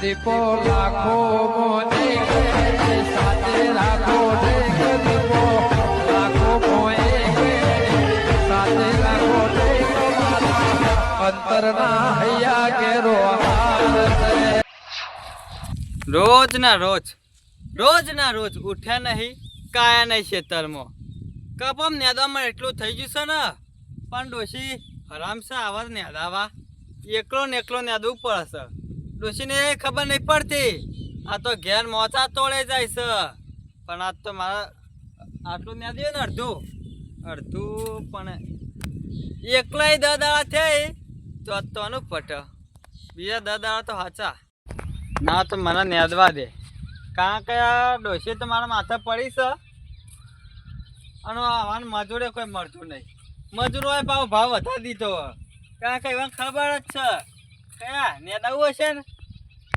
દીપો લાખો મોને સાથે રાખો દીપો. લાખો મોએ રોજ ના રોજ રોજ ના રોજ ઉઠ્યા નહીં, કાયા નહીં ખેતરમાં કપમ નેદામાં એટલું થઈ ગયું છે ને, પણ ડોશી હરામ છે આવા નેદાવા. એકલો ને એકલો નેદવું પડશે ડોશીને ખબર નહીં પડતી. આ તો ઘેર મોચા તોડે જાય છે. પણ આજ તો મારા આટલું નેદ્યું ને અડધું. અડધું પણ એકલાય દાદા થઈ તો આજ તો અનુપ પટ. બીજા દાદા તો હાચા. ના તો મને નેદવા દે. કારણ કે આ ડોશી તો મારા માથે પડી છે. અને આવાનું મજૂરે કોઈ મળતું નહીં. મજૂરો ભાવ ભાવ વધારી દીધો. કારણ કે એવા ખબર જ છે. કયા નેદાવું હશે ને?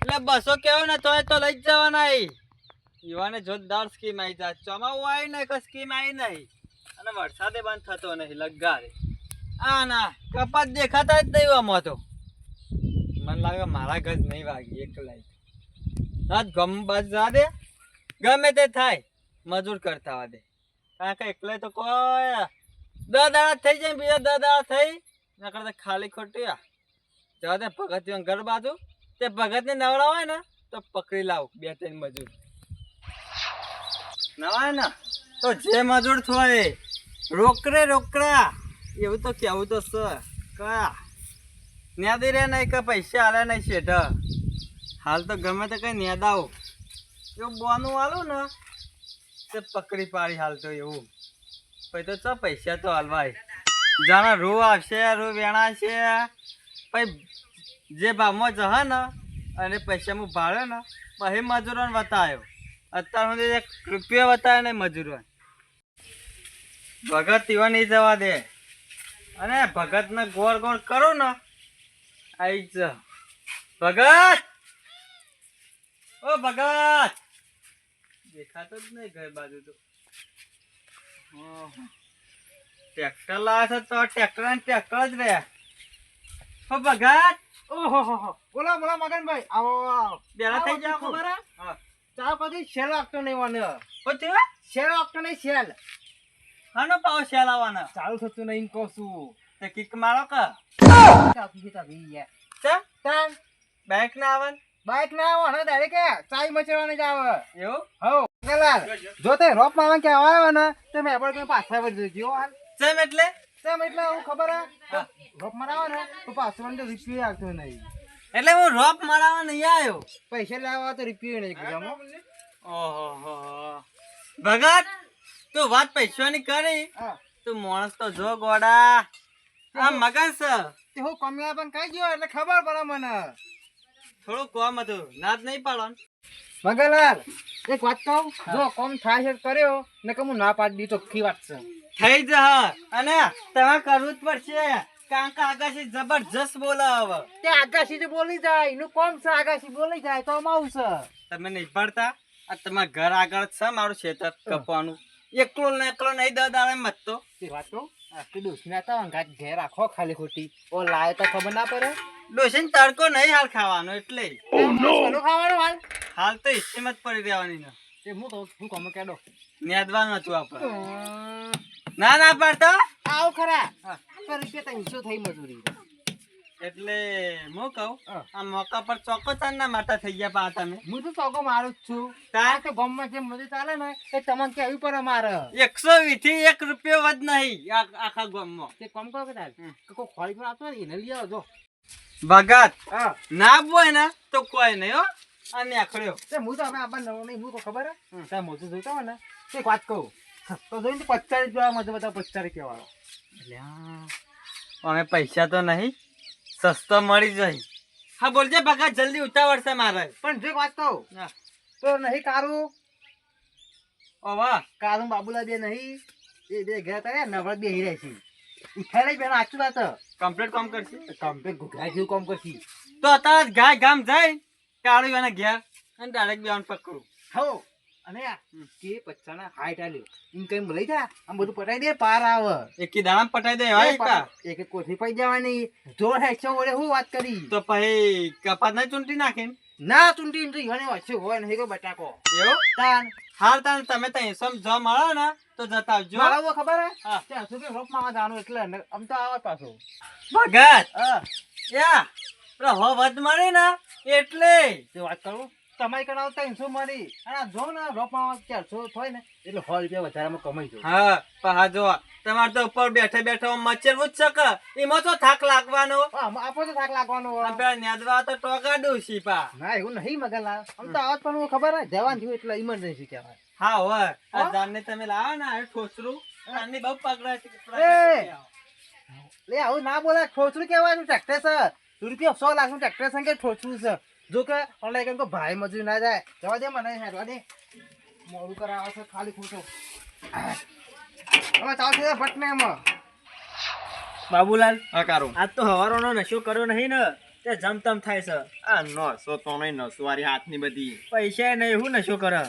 એટલે બસો કેવો ને તોય તો લઈ જવાના ઈ. યુવાને જોરદાર સ્કીમ આવી જાય ચોમાવું આવી નહીં કોઈ સ્કીમ આવી નહીં. અને વરસાદે બંધ થતો નહીં, લગારે. આ ના, કપાત દેખાતા જ નહીં આમાં તો. મને લાગે મારા ઘર નહીં વાગી એકલાય આજ ગમ બાજ દે. ગમે તે થાય, મજૂર કરતા હોય દે. કારણ કે એકલે તો કોઈ દસ દાડા થઈ જાય બીજા દસ દાડા થઈ ના કરતા ખાલી ખોટી આ. જવા દે ભગત ઘર બાજુ. તે ભગતને નવડા હોય ને, તો પકડી લાવ બે ત્રણ મજૂર. નવાય ને, તો જે મજૂર થોય રોકરે રોકરા. એવું તો કેવું તો સ કયા ન્યાદી રે નહીં કે પૈસા હાલે નહીં શેઠ હાલ તો ગમે તે કઈ નેદાવ જો બોનું હાલું ને, તે પકડી પાડી હાલ તો એવું. પછી તો ચ પૈસા તો હાલવાય જાણે રૂ આવશે, રૂ વેણાશે. પછી જે ભાવમાં જહ ને અને પૈસામાં ભાડે ને, પછી મજૂરોને બતાવ્યો અત્યાર સુધી એક રૂપિયો બતાવ્યો ને મજૂરો ભગત એવા નહીં જવા દે. અને ભગતને ગોળ ગોળ કરો ને આવી જ. ભગત! ઓ ભગત! દેખાતો જ નહીં ઘર બાજુ તો. ટ્રેક્ટર લાવે છે તો ટ્રેક્ટર ને ટ્રેક્ટર જ રહ્યા ઓ ભગત! ઓહો હો હો. બોલો બોલો મગનભાઈ. આવો આવો બેલા થઈ જાવ અમારા ચા પછી શેલ આપતો નહીં મને. પછી? શેલ આપતો નહીં શેલ. હાનો પાવ શેલ આવવાનો? ચાલુ થતું નહીં કહું છું. તે કિક મારો કે? ચાપી ચાપી યાર. ચા? તાન. બેંક ના આવન ને? ના આવો ને ડાયરેક્ટ ચાય મચેવાની જ આવે. એવું? હો ગલાલ જો તે રોપ મારવા કે આવે ને તો મેં આપણે પાછા વળી દેજો હાલ. ચમ એટલે? તેમ એટલે હું ખબર હે? રોપ મરાવો ને તો પાછો મને રૂપિયો આવતો નહીં. એટલે હું રોપ મરાવા નહીં આવ્યો. પૈસા લાવવા તો રૂપિયો નહીં કીધો ઓહો ભગત તું વાત પૈસાની કરી? તું માણસ તો જો ગોડા. આ મગન છે. તે હું કમ્યા પણ કઈ ગયો એટલે ખબર પડે મને. થોડું કોમ હતું. ના જ નહીં પાડો મગનલાલ એક વાત કહું? જો કોમ થાય છે કર્યો ને કે હું ના પાડી દી કી વાત છે. થઈ જ અને તમે કરવું જ પડશે. કારણ કે આકાશી જબરજસ્ત બોલાવ. તે આગાશી બોલી જાય. એનું કોમ છે આગાશી બોલી જાય તો આવું છે તમે નહીં પડતા આ તમારા ઘર આગળ છે મારું ખેતર કપવાનું. એકલો ને એકલો નહીં દાદા મત તો. તે વાત આટલી ડોસી ના હતા અંગાત ઘેર રાખો ખાલી ખોટી. ઓ લાય તો ખબર ના પડે. ડોસીને તડકો નહીં હાલ ખાવાનો એટલે. શેનું ખાવાનું હાલ? હાલ તો હિસ્સેમાં જ પડી રહેવાની ને તે હું કહું હું કમ કેડો નેદવાનું હતું આપણે. ના ના પાડતો. આવ ખરા. પર રૂપિયા ત્રણસો થઈ મજૂરી? એટલે હું કહું. આ મોકા પર ચોક્કસ ના મારતા થઈ ગયા પા તમે. હું તો ચોકો મારું જ છું. તા? આ તો ગમમાં જે મજૂર ચાલે ને એ તમને કેવી પડે મારે એકસો વીસથી એક રૂપિયો વધ નહીં આ- આખા ગમમાં. તે કમ કહો કે તાર? કોઈ ખોળી પણ આપતો ને એને લઈ આવજો ભગત ના બોય ને તો કોઈ નહીં હો. અને નેખડ્યો તે હું તો હવે આપણ નવો નહીં હું તો ખબર હે. તારે મોટું જોઈતા હોય ને એક વાત કહું. તો જોઈને તો પચાસ જોવા મજા બધા પચાસ કહેવાય અમે પૈસા તો નહીં સસ્તો મળી જાય. હા બોલજે ભગત જલ્દી ઉતાવળ છે મારે. પણ જો વાત કહું. તો નહીં કારું? ઓ વાહ કારું બાબુલા બે નહીં? એ બે ગયા તારે નવળ બે રહે છે. ઉઠાડે બેન આચું વાત કમ્પ્લીટ કામ કરશે? કમ્પ્લીટ ઘૂઘરા જેવું કામ કરશે. તો અત્યારે ગાય ગામ જાય કાળું એના ઘેર. અને ડાયરેક્ટ બેન પકડું. હો અને કે પચાના હાઈટ આલ્યો એમ કઈ લઈ જા આમ બધું પટાઈ દે પાર આવ. એકી દાણા પટાઈ દે હોય કા એક? કોઠી પડી જવાની. જોર હું વાત કરી? તો પછી કપાત નહીં ચૂંટી નાખીને? ના ચૂંટી તો ઈવાને વચ્ચે હોય નહીં કોઈ બટાકો. એવું? તાન. હાર તાણ તમે ત્યાં સમજો મળો ને તો જતા આવજો. ખબર હે. ત્યાં સુધી રોપમાં જાણું એટલે આમ તો આવે પાછું. ભગત! હા. યા પેલા હો વધ મળી ને એટલે. વાત કરું? તમારી કણ આવતા ત્રણસો મળી અને જો ને રોપમાં ચારસો થાય ને? એટલે સો રૂપિયા વધારામાં કમાઈ જો હા પણ હા જો તમારે તો ઉપર બેઠે બેઠે મચ્છર જ શકે એમાં તો થાક લાગવાનો. આપો તો થાક લાગવાનો નેદવા તો ટોકાડું છીપા ના એવું નહીં મગર આમ તો આવત પણ ખબર હે જવાન થયું એટલે ઇમરજન્સી કહેવાય. હા હોય. આ જાનને તમે લાવો ને આ ઠોસરું. આની બહુ પકડાય છે એ! લે આવું ના બોલા ઠોસરું કહેવાય છે. ટ્રેક્ટર સર રૂપિયા સો લાખનું ટ્રેક્ટર છે કે ઠોચરું છે? જો કે ઓનલાઈન કેમ કે ભાઈ મજૂરી ના જાય. જવા દે મને હેડવા દે. મોડું કરાવે છે ખાલી ખોટો. હવે ચાલશે છે ભટ એમાં. બાબુલાલ હા કારું. આજ તો હવારોનો નશો કર્યો નહીં ને તે જમતમ થાય છે. આ નસો તો નહીં નસવારી હાથની બધી. પૈસા નહીં હું નશો કરે?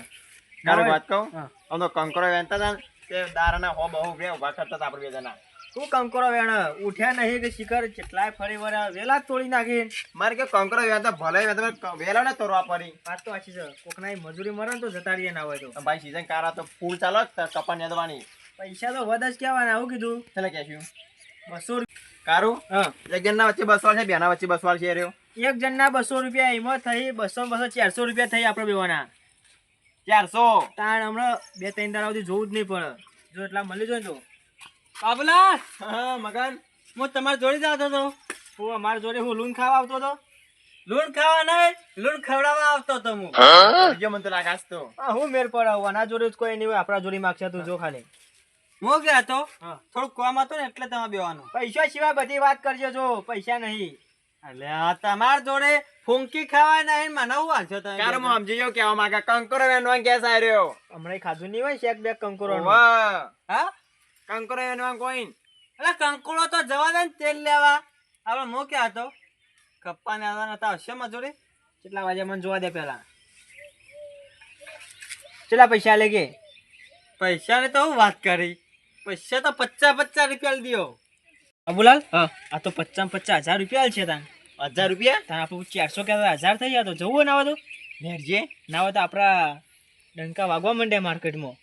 તારી વાત કહું. આમ તો કંકરો વેચતા હતા ને તે દારાના હો બહુ બે ઊભા કરતા હતા આપણે બે જણા. શું કંકરો વેણ? ઉઠ્યા નહીં કે શિખર? કેટલાય ફરી વળ્યા? વેલા તોડી નાખી. મારે કે કંકરો વેચતા ભલે પણ વેલા ને તોરવા પડી. વાત તો આછી છે. કોકના મજૂરી મરે તો જતા રહીએ ના હોય તો. ભાઈ સીઝન કારા તો ફૂલ ચાલો કપા નેદવાની. પૈસા તો વધ જ કહેવાના આવું કીધું. ચાલે કહેશું. બસો કારું? હા. એક જણના વચ્ચે બસવાળ છે બેના વચ્ચે બસવાળ છે રહ્યો. એક જણના બસો રૂપિયા એમાં થઈ બસો બસો ચારસો રૂપિયા થઈ આપણે બેવાના. ચારસો. તાણ હમણાં બે ત્રણ દાડા સુધી જોવું જ નહીં પડે. જો એટલા મળી જાય તો. બાબુલા હા મગન હું તમારી જોડે જતો હતો. હું અમારા જોડે હું લૂણ ખાવા આવતો હતો. લૂણ ખાવા નહીં લૂણ ખવડાવવા આવતો હતો હું. જો મને તો લાગાશ તો. હા હું મેળ પડાવું આના જોડે જ કોઈ નહીં હોય. આપણા જોડે માગશે તું જો ખાલી. હું ગયા તો થોડુંક થોડું કોમ હતું ને એટલે તમે બેવાનું. પૈસા સિવાય બધી વાત કરજો જો. પૈસા નહીં. એટલે આ તમાર જોડે ફૂંકી ખાવા નહીં મને હું વાંચો તમે કારું હું સમજી ગયો કેવા માંગે કંકરો વેચવા કેસ આવી રહ્યો હમણાં ખાધું નહીં હોય શેક બેક કંકોરો વાહ હા? કંકરો એનવા કોઈ એટલે કંકોડો તો જવા દે ને તેલ લેવા. આપણે મૂક્યા હતો? કપ્પા ને આવવાના હતા હશે મજૂરી? કેટલા વાગે મને જોવા દે પેલા કેટલા પૈસા લે કે પૈસા તો હું વાત કરી. પૈસા તો પચાસ પચાસ રૂપિયા દો અબુલાલ આ તો પચાસ પચાસ હજાર રૂપિયા છે તાન. હજાર રૂપિયા? તાન આપણું ચારસો કે હજાર થઈ ગયા તો જવું ના હોય તો? નેરજે. ના હોય તો આપણા ડંકા વાગવા માંડે માર્કેટમાં.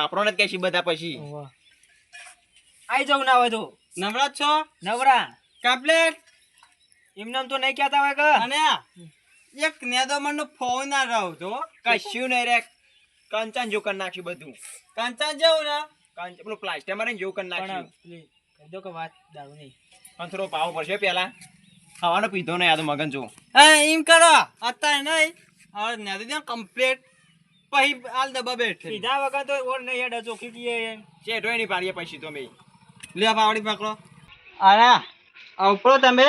આપણો ને કહેશી બધા પછી. આઈ જવું ના હોય તો. નવરાત છો? નવરા. કમ્પ્લેટ એમને એમ તો નહીં કહેતા હોય કે. અને એક નેદોમણ નો ફોન ના રહો છો કશું નહીં રે. કંચન જો કરી નાખ્યું બધું. કંચન જાઉં ને? કંચ પેલું પ્લાસ્ટર મારે જો કરી નાખ્યું. કહી દો કે વાત દારૂ નહીં. પણ થોડો પાવો પડશે પેલા ખાવાનો પીધો નહીં આ તો મગન જો. હા એમ કરો. અત્યારે નહીં. હવે નેદી દે કમ્પ્લેટ પછી આલ દબા બેઠે સીધા વગર તો ઓર નહીં હેડ ચોખી કીએ ચેટો નહીં પાડીએ પછી તો મેં લે પાવડી પકડો. અરે આ ઉપરો તમે.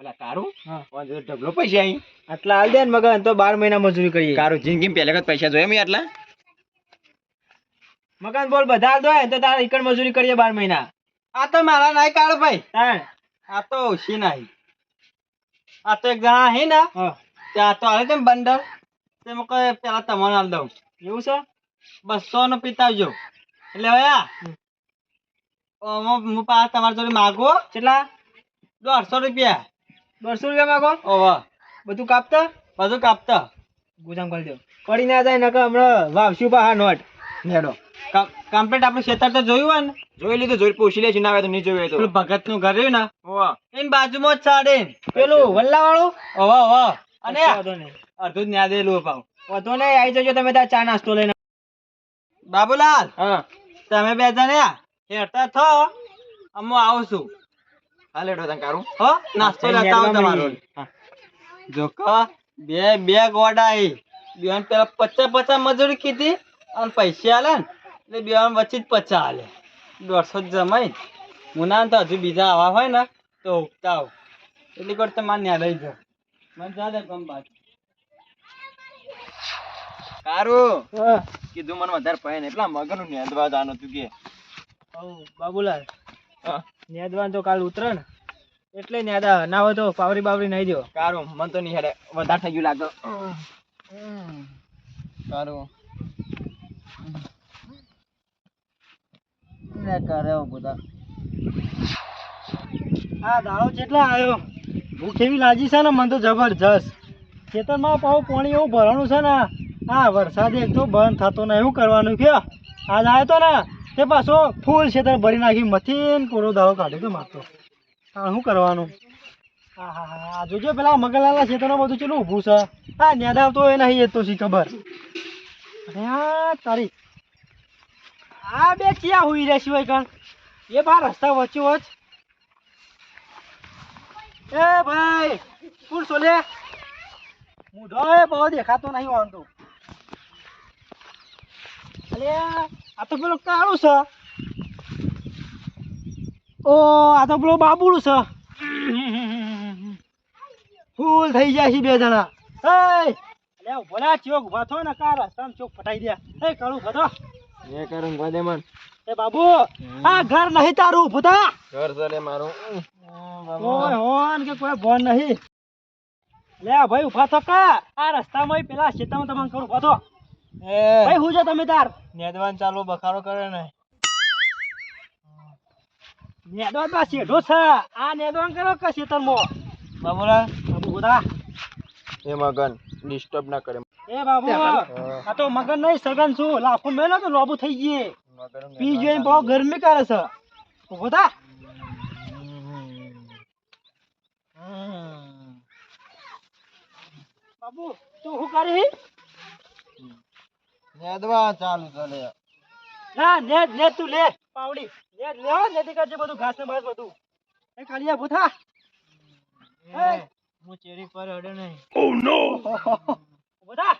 અલા કારું હા. ઓન ઢગલો પૈસા અહીં. આટલા હાલ દે ને મગન તો બાર મહિના મજૂરી કરીએ. કારું જિંદગી પહેલા વખત પૈસા જોયા મેં આટલા? મકાન બોલ બધા દો તો તારે એકડ મજૂરી કરીએ બાર મહિના. આ તો મારા નાઈ કાઢ ભાઈ. તાણ આ તો ઓછી નાહી આ તો એક જણા હે ને હા. ત્યાં તો આવે તેમ બંડલ તે કોઈ પેલા તમને હાલ દઉં. એવું છે? બસો નો પીતાવજો એટલે હવે આ. હું પાસ તમારી જોડે માગો. કેટલા? દોઢસો રૂપિયા. દોઢસો રૂપિયા માગો? ઓહો. બધું કાપતા? બધું કાપતા. ગુજામ કરી દો. પડી ના જાય નકર હમણાં વાવશું પા હા નોટ. નેડો. કમ્પ્લીટ આપણે ખેતર તો જોયું હોય ને? જોઈ લીધું જોઈ પૂછી લેશું ના આવે તો નહીં જોયું તો. ભગતનું ઘર રહ્યું ને? વાહ એની બાજુમાં જ સાડે. પેલું વલ્લા વાળું ઓહો ઓહો. અને અડધું જ ન્યાદેલું અપાવ વાંધો નહીં આવી જજો તમે ત્યાં ચા નાસ્તો લઈને. બાબુલાલ હા. તમે બે જણા હેઠતા થો અમો આવું છું. હા લેડો તને કારું. હો નાસ્તો લેતા આવું તમારો. જો કો બે બે ગોડાઈ બેન પેલા પચાસ પચાસ મજૂરી કીધી અને પૈસા આલે ને એટલે બેન વચ્ચે જ પચાસ આલે. દોઢસો જ જમાઈ મુના તો હજુ બીજા આવા હોય ને તો ઉગતા આવ એટલી વાર તો ન્યા લઈ જાઓ મને જા દે ગમ પાછું કારું કીધું મને વધારે પડે ને એટલા મગરનું નેંદવા જવાનું તું કે. હઉ, બાબુલાલ. નેદવાન તો કાલ ઉતરે ને એટલે નેદા ના હોય તો પાવરી બાવરી નહીં દો કારું મન તો નહીં હેડે. વધારે થઈ ગયું લાગે. કારું ને કરે બધા. આ દાળો જેટલા આવ્યો ભૂખ એવી લાગી છે ને મને તો જબરજસ્ત. ખેતરમાં પાવ પાણી એવું ભરવાનું છે ને હા વરસાદ એક તો બંધ થતો ને એવું કરવાનું કે આજ આવ્યો તો ને? તે પાછો ફૂલ ખેતર ભરી નાખી, મથીન કોરો દાવો કાઢ્યો તો મારતો. હા શું કરવાનું? હા હા હા જોજો પેલા મગલાના ખેતરમાં બધું ચેલું ઊભું છે. હા નેદા તો એ નહીં એ તો શી ખબર. હા તારી. આ બે ક્યાં હુઈ રહ્યા સિવાય કણ? એ બાર રસ્તા વચ્ચે વચ. એ ભાઈ કોણ સોલે. હું એ બહુ દેખાતો નહીં વાંધો. અલે આ તો પેલો કાળું છે. ઓ આ તો પેલો બાબુડું છે. ફૂલ થઈ જાય છે બે જણા. અલે ના ચોક ઊભા થો ને કાર રસ્તામાં ચોક ફટાઈ દે. એ કાળું ખતો એ કરું ગોદે મન. એ બાબુ આ ઘર નહીં તારું થા. ઘર ચલે મારું. કોઈ હોન કે કોઈ ભોન નહીં. લે ભાઈ ઊભા થો કા. આ રસ્તામાં પેલા ખેતરમાં તમને કરું ઊભા થો. ભાઈ હું છો તમે તાર. નેદવાન ચાલુ બખારો કરે ને. નેદવાનમાં શેઢો છે. આ નેદવાન કરો કે ખેતરમાં બાબુલા બાબુ ઊભા એ મગન ડિસ્ટર્બ ના કરે. એ બાબુ આ તો મગન નહીં સગન છું. લાફો મેલો તો લોબુ થઈ ગયે. પી જોઈ બહુ ગરમી કરે છે. ઊભો બાબુ તું શું કરી નેદવા ચાલુ ચલે ના ને ને તું લે. પાવડી. નેટ લે હો નેટી કરજે બધું ઘાસ ને બાસ બધું. એ કાલિયા ભૂથા. એ હું. ચેરી પર અડે નહીં. બધા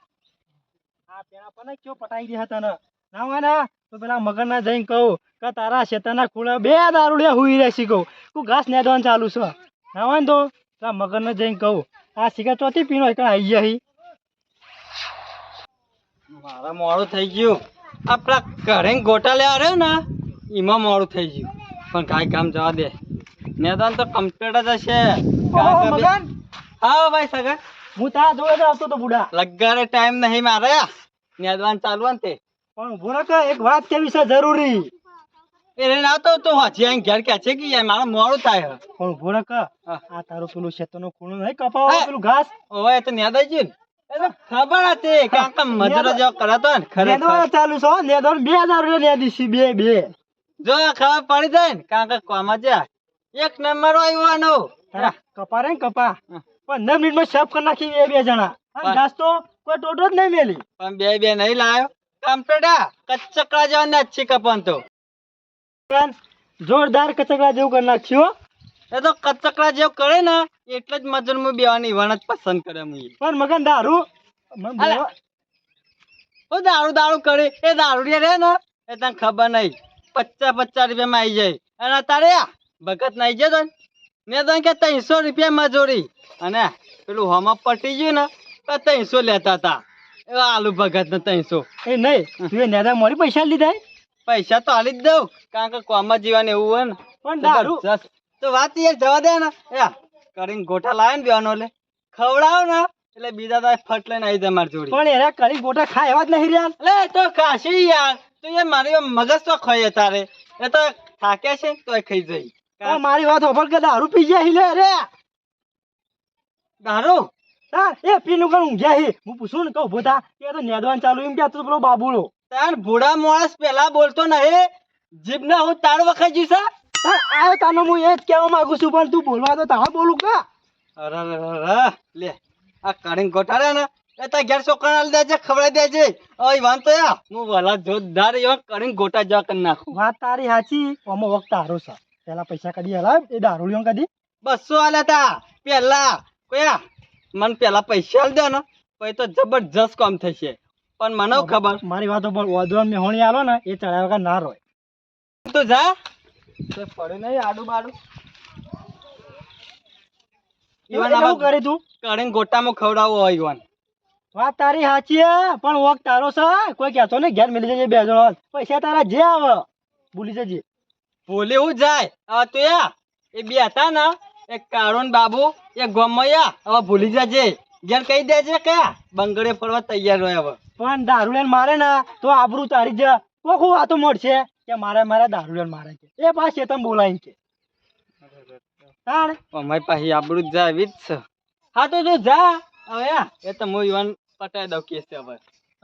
આ પેણા પણ કયો પટાઈ દે હતા ને. ના હોય ને તો પેલા મગર ના જઈને કહું કે તારા શેતાના ખૂણા બે દારૂડિયા હુઈ રહેશી કહું. તું ઘાસ નેદવાનું ચાલુ છે. ના હોય ને તો પેલા મગર ને જઈને કહું. આ શિકાર ચોથી પીનો એક આઈ ગયા હી. મારા મોડું થઈ ગયું. આપણા ઘરે ગોટા લેવા રહ્યો ને એમાં મોડું થઈ ગયું. પણ કાંઈ કામ જવા દે. મેદાન તો કમ્પ્લીટ જ હશે. હા ભાઈ સગન હું તા જોડે જ આવતો તો બુડા. લગાડે ટાઈમ નહીં મારે. મેદાન ચાલુ ને તે. પણ ઊભો રાખ એક વાત કેવી છે જરૂરી? એને ના તો તું હજી અહીં ઘેર કે છે કે યાર મારા મોડું થાય. પણ ઊભો રાખ આ તારું પેલું શેતરનો ખૂણો નહીં કપાવો પેલું ઘાસ. હવે તો ન્યા ગયું ને. ખબર હતી કે આ કામ મજૂરો જેવો કરાતો ને નેદવાનું ચાલુ છે હો, નેદવાનું બે હજાર રૂપિયા નેદીશી બે બે. જો ખબર પડી જાય ને કારણ કે કોમાં જા એક નંબર આવ્યો કપા રે કપા. પંદર મિનિટમાં સાફ કરી નાખી બે બે જણા. અને હા. ઘાસ તો કોઈ ટોટો જ નહીં મેલી. પણ બે બે નહીં લાયો. કમ્પ્લીટ કચકડા જેવા ને અચ્છી કપન તો. જોરદાર કચકડા જેવું કરી નાખ્યું. એ તો કચકડા જેવું કરે ને એટલે જ મજૂરમાં બેવાની વણ જ પસંદ કરે હું પણ મગન દારૂ ઓ દારૂ દારૂ કરે એ દારૂ રે ને એ તને ખબર નહીં પચાસ પચાસ રૂપિયામાં આવી જાય. અને તારે ભગત નહીં જતો મેં તો કે ત્રણસો રૂપિયા મજૂરી અને પેલું હોમઅપ પટી ગયું ને તો ત્રણસો લેતા હતા. એ આલુ ભગત ને ત્રણસો. એ નહીં તું નેતા મળી પૈસા લીધા પૈસા તો હાલી જ દઉં કારણ કે કોમમાં જીવાનું એવું હોય ને. પણ દારૂ. તો વાત યાર જવા દે ને. કરીને ગોઠા લાવે ને બેનો એટલે. ખવડાવ ને એટલે બીજા દાડે ફટ લઈને આવી જાય મારી જોડી. પણ એના કરી ગોઠા ખાય એવા જ નહીં રહ્યા. એટલે તો ખાશી યાર. તો યાર મારી મગજ તો ખાઈએ તારે. એ તો થાકે છે તો ખાઈ જઈ મારી વાત હોભળ કે દારૂ પી ગયા હી લે રે. દારૂ? એ પીનું કણ ઊંઘ્યા હી. હું પૂછું ને કહું ભૂતા કે તો નેદવાન ચાલુ એમ કે તું તો પેલો બાબુલો. તાર ભૂડા માણસ પેલા બોલતો નહીં. જીભ ના હું તાર વખત જઈશ હા? તને હું એ જ કહેવા માંગુ છું પણ તું બોલવા તો તા બોલું કા? અરે. લે આ કરીને ગોઠાડે ને એ તાર ઘેર છોકરા આલી દેજે ખવડાવી દેજે. ઓય વાંધો યા હું વલા જોરદાર એવા કરીને ગોટા જવા કરી નાખું. વાત તારી સાચી આમાં વખત હારો છે. પેલા પૈસા કદી હલાવ એ દારૂડિયો કદી બસો આલ્યા તા પેલા કોયા? મને પેલા પૈસા આલી દે ને પછી તો જબરજસ્ત કામ થશે. પણ મને ખબર? મારી વાતો પર ઓદવાન મેહોણી આલો ને એ ચડાવ્યા ના રોય. તો જા. તે પડે નહીં આડું બાડું. એવું એવું કરી તું? કરીને ગોટામાં ખવડાવવો હોય ઈવન. વાત તારી સાચી હે પણ વોક તારો છે. કોઈ કહેતો ને ઘેર મિલી જજે બે જણ. પૈસા તારા જે આવે ભૂલી જજે. ભૂલે હું જાય. હવે તો યા એ બે હતા ને એક કાળો ને બાબુ એક ગમયા હવે ભૂલી જજે. ઘેર કહી દેજે કે બંગડે ફરવા તૈયાર હોય હવે. પણ દારૂ લઈને મારે ને તો આબરૂ તારી જ. કોખું વાતો મળશે કે મારે મારા દારૂ લઈને મારે કે એ પાસે તમે બોલાય કે તાણ? અમારી પાસે આબરૂ જા એવી જ છે. હા તો જો જા. હવે એ તો હું યુવાન પટાઈ દઉં કેસ છે હવે.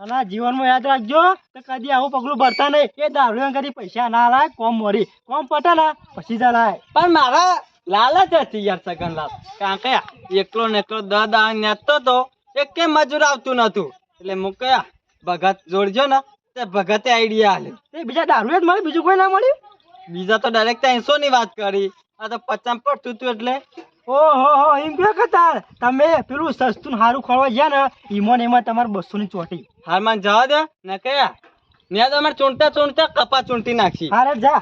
અને જીવનમાં યાદ રાખજો કે કદી આવું પગલું ભરતા નહીં. એ દારૂ કદી પૈસા ના લાય કોમ મરી. કોમ પટા ને પછી જ લાય. પણ મારા લાલચ હતી યાર સગનલાલ કારણ કે એકલો ને એકલો દસ દાણ નેતો તો એક મજૂર આવતું નતું એટલે કયા ભગત જોડજો ને. તે ભગતે આઈડિયા આલે. એ બીજા દારૂ જ મળે બીજું કોઈ ના મળ્યું? બીજા તો ડાયરેક્ટ ત્રણસો ની વાત કરી. આ તો પચાસ પડતું હતું એટલે. ઓહો હો એમ કહો કે તાર તમે પેલું સસ્તું ને સારું ખોળવા ગયા ને ઈમોન એમાં તમારે બસો ની ચોટી હારમાં જવા દે. ને કયા? ને તો અમારે ચૂંટતા ચૂંટતા કપા ચૂંટી નાખી. હારે જા.